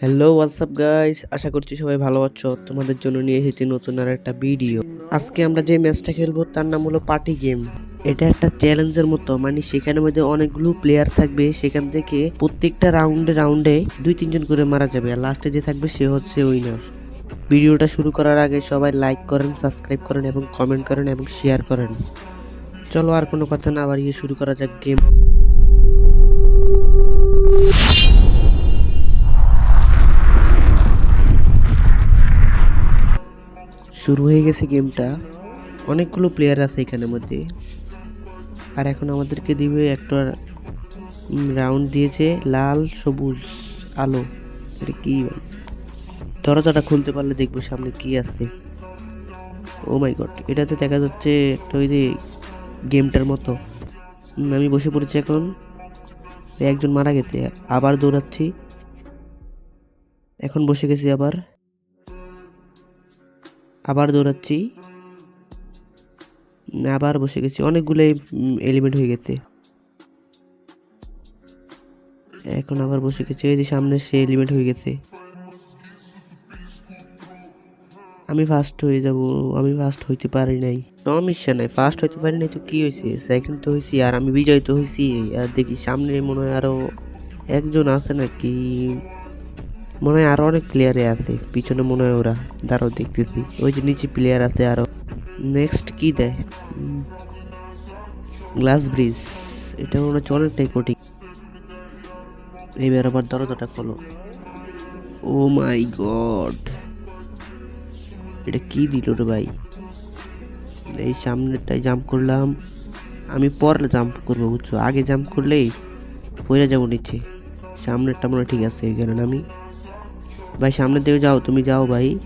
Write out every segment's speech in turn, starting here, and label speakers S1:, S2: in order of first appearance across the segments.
S1: Hello WhatsApp guys আশা করছি সবাই ভালো আছো। তোমাদের জন্য নিয়ে এসেছি নতুন আর একটা ভিডিও আজকে আমরা যে ম্যাচটা খেলব, তার নাম হলো পার্টি গেম এটা একটা চ্যালেঞ্জের মতো মানে সেখানের মধ্যে অনেকগুলো প্লেয়ার থাকবে। সেখান থেকে প্রত্যেকটা রাউন্ডে রাউন্ডে দুই, তিনজন করে মারা যাবে। আর লাস্টে যে থাকবে, সে হচ্ছে উইনার ভিডিওটা শুরু করার আগে সবাই লাইক করেন সাবস্ক্রাইব করেন এবং কমেন্ট করেন এবং শেয়ার করেন। চলো আর কোনো কথা না বাড়িয়ে শুরু করা যাক গেম শুরু হয়ে গেছে গেমটা। অনেকগুলো প্লেয়ার আছে এখানের মধ্যে। আর এখন আমাদেরকে দিবে একটা রাউন্ড দিয়েছে লাল, সবুজ, আলো। এটা কি দরজাটা খুলতে পারলে দেখব সামনে কি আছে। ও মাই গড এটাতে দেখা যাচ্ছে একটা ওই যে গেমটার মতো। আমি বসে পড়েছি এখন। একজন মারা গেছে, আবার দৌড়াচ্ছি। এখন বসে গেছি আবার। আবার দৌড়াচ্ছি। আবার বসে গেছি। অনেকগুলো এলিমেন্ট হয়ে গেছে। এখন আবার বসে গেছি। এই যে সামনে সে এলিমেন্ট হয়ে গেছে। আমি ফার্স্ট হয়ে যাব। আমি ফার্স্ট হইতে পারি নাই। সমস্যা নাই। ফার্স্ট হইতে পারি নাই তো কি হয়েছে সেকেন্ড তো হয়েছি আর আমি বিজয় তো হয়েছি আর দেখি সামনে মনে হয় আরও একজন আছে নাকি? মনে হয় আরও অনেক প্লেয়ারে আছে। পিছনে মনে হয় ওরা। দাঁড়াও দেখতেছি। ওই যে নিচে প্লেয়ার আছে আরও। নেক্সট কি দেয়? গ্লাস ব্রিজ এটা মনে হচ্ছে অনেকটাই কঠিন এইবার আবার দরজাটা খোলো। ও মাই গড এটা কি দিল রে ভাই? এই সামনেরটাই জাম্প করলাম। আমি পরে জাম্প করব, বুঝছ? আগে জাম্প করলেই পড়ে যাব নিচে। সামনেরটা মনে ঠিক আছে এখানে আমি ভাই, সামনের দিকে যাও, তুমি যাও ভাই।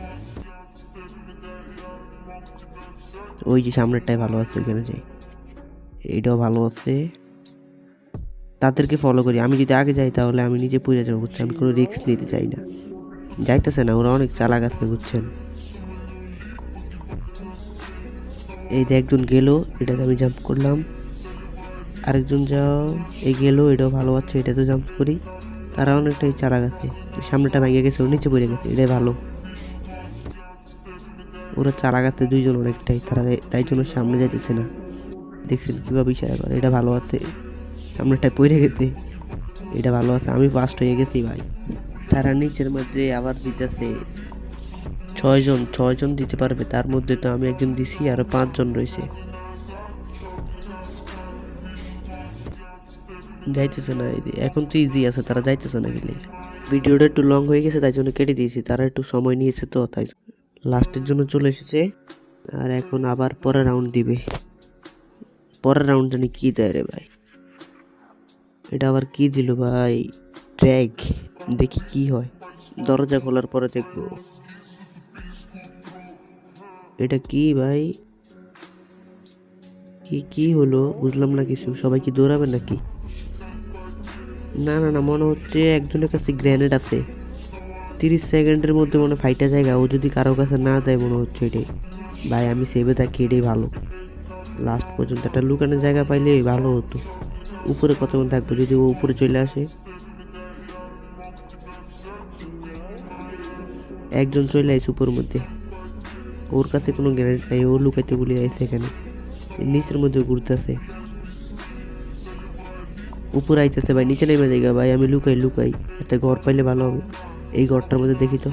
S1: ওই যে সামনেরটাই ভালো আছে, ওইখানে যাই। এইটাও ভালো আছে। তাদেরকে ফলো করি। আমি যদি আগে যাই, তাহলে আমি নিজে পড়ে যাব বুঝছ আমি কোনো রিস্ক নিতে চাই না। যাইতেছে না, ওরা অনেক চালাক আছে, বুঝছেন? এই যে একজন গেল, এটাতে আমি জাম্প করলাম। আরেকজন যাও, এই গেল, এটাও ভালো আছে এটাতে জাম্প করি। তারা অনেকটাই চালাক আছে। সামনেটা ভেঙে গেছে, ও নিচে পড়ে গেছে, এটাই ভালো। ওরা চালাক আছে দুইজন অনেকটাই, তারা তাই জন্য সামনে যাইতেছে না। দেখছেন কীভাবে ইশারা করে, এটা ভালো আছে। সামনেটায় পড়ে গেছে, এটা ভালো আছে। আমি ফার্স্ট হয়ে গেছি ভাই। তারা নিচের মধ্যে আবার দিতেছে। ছয়জন ছয়জন দিতে পারবে, তার মধ্যে তো আমি একজন দিছি, আরও পাঁচজন রয়েছে। যাইতেছে না এখন তো ইজি আছে, তারা যাইতেছে না গেলে ভিডিওটা একটু লং হয়ে গেছে, তাই জন্য কেটে দিয়েছি, তারা একটু সময় নিয়েছে তো, তাই লাস্টের জন্য চলে এসেছে। আর এখন আবার পরের রাউন্ড দিবে। পরের রাউন্ড জানি কী দেয় রে ভাই। এটা আবার কি দিল ভাই? ট্র্যাক দেখি কি হয়। দরজা খোলার পরে দেখব। এটা কি ভাই? কি কি হলো? বুঝলাম না কিছু। সবাই কি দৌড়াবে নাকি? না না না, মনে হচ্ছে একজনের কাছে গ্রেনেড আছে। তিরিশ সেকেন্ডের মধ্যে মনে ফাইটা জায়গা, ও যদি কারও কাছে না দেয় মনে হচ্ছে এটাই। ভাই, আমি সেভে থাকি, এটাই ভালো। লাস্ট পর্যন্ত একটা লুকানোর জায়গা পাইলে ভালো হতো। উপরে কতক্ষণ থাকব? যদি ও উপরে চলে আসে। একজন চলে আসে উপরের মধ্যে। ওর কাছে কোনো গ্যারেন্টি নাই, ও লুকাইতে বলে আইছে এখানে। নিচের মধ্যে ঘুরতে ঘুরতেছে। উপরে আইতেছে ভাই, নিচে নেমে জায়গা ভাই, আমি লুকাই লুকাই। একটা ঘর পাইলে ভালো হবে। এই ঘরটার মধ্যে দেখি তো,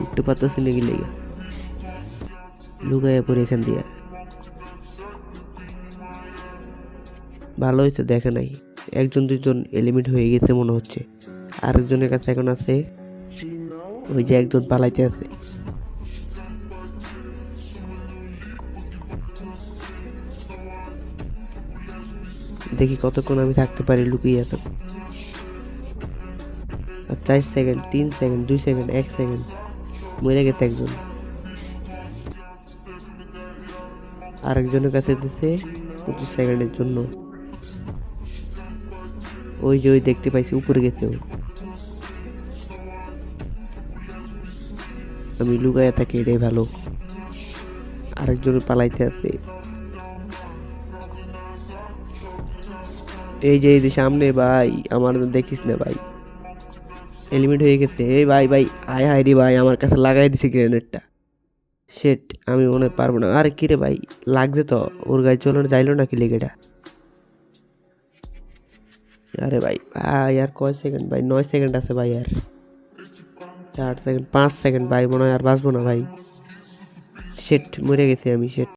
S1: উঠতে পারতেছি নাকি লেগা। লুকাইয়া পরে এখান দিয়া। ভালো হয়েছে, দেখে নাই। একজন দুজন এলিমেন্ট হয়ে গেছে মনে হচ্ছে। আরেকজনের কাছে এখন আছে, ওই যে একজন পালাইতে আছে। দেখি কতক্ষণ আমি থাকতে পারি, লুকিয়ে এত চার সেকেন্ড তিন সেকেন্ড দুই সেকেন্ড এক সেকেন্ড মরে গেছে একজন। আরেকজনের কাছে দিছে পঁচিশ সেকেন্ডের জন্য। ওই যে ওই দেখতে পাইছি, উপরে গেছে ও। আমি লুকাইয়া থাকি এটাই ভালো। আরেকজন পালাইতে আছে। এই যে এই যে সামনে ভাই, আমার দেখিস না ভাই। এলিমিট হয়ে গেছে। এই ভাই ভাই, আয় হায় রে ভাই, আমার কাছে লাগাই দিছে গ্রেনেডটা সেট আমি মনে পারব না। আরে কি রে ভাই, লাগছে তো। ওর গায়ে চলো যাইলো নাকি লেগেটা আরে ভাই ভাই, আর কয় সেকেন্ড ভাই? নয় সেকেন্ড আছে ভাই আর। চার সেকেন্ড পাঁচ সেকেন্ড ভাই, মনে হয় আর বাঁচবো না ভাই। সেট মরে গেছি আমি সেট